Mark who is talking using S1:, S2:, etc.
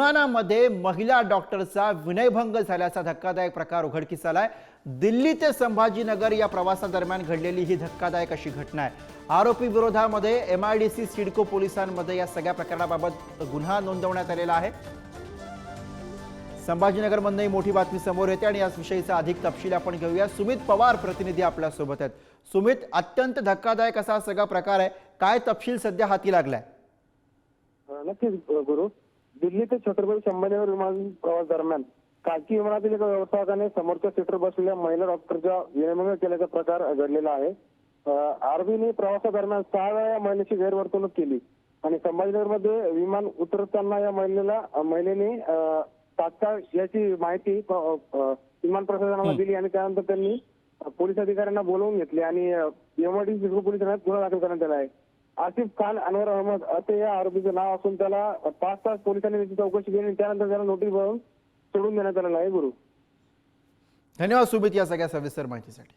S1: विमानामध्ये महिला डॉक्टरचा विनयभंग झाल्याचा धक्कादायक प्रकार उघडकीस आलाय. दिल्ली ते संभाजीनगर या प्रवासादरम्यान घडलेली ही धक्कादायक अशी घटना आहे. आरोपी विरोधामध्ये M I D C CIDCO पोलिसांमध्ये या सगळ्या प्रकरणाबाबत गुन्हा नोंदवण्यात आलेला आहे. संभाजीनगरमधनंही मोठी बातमी समोर येते आणि याविषयीचा अधिक तपशील आपण घेऊया. सुमित पवार प्रतिनिधी आपल्यासोबत आहेत. सुमित अत्यंत धक्कादायक असा सगळा प्रकार आहे. काय तपशील सध्या हाती लागलाय?
S2: नक्कीच गुरु. दिल्ली ते छत्रपती संभाजीनगर विमान प्रवास दरम्यान खाजगी विमानातील एका व्यवस्थापकाने समोरच्या सीटर बसलेल्या महिला डॉक्टरच्या विनयभंग केल्याचा प्रकार घडलेला आहे. अं, आर्मीने प्रवासादरम्यान सहा वेळा या महिलेची गैरवर्तणूक केली आणि संभाजीनगरमध्ये विमान उतरताना या महिलेला महिलेने तात्काळ याची माहिती विमान प्रशासनाला दिली आणि त्यानंतर त्यांनी पोलीस अधिकाऱ्यांना बोलवून घेतले आणि एमआयडी सिडको पोलीस ठाण्यात गुन्हा दाखल करण्यात आला आहे. आसिफ खान अनवर अहमद असे या आरोपीचं नाव असून त्याला पाच तास पोलिसांनी त्याची चौकशी केली आणि त्यानंतर त्याला नोटीस बळून सोडून देण्यात आलेलं आहे गुरु.
S1: धन्यवाद सुमित या सगळ्या सविस्तर माहितीसाठी.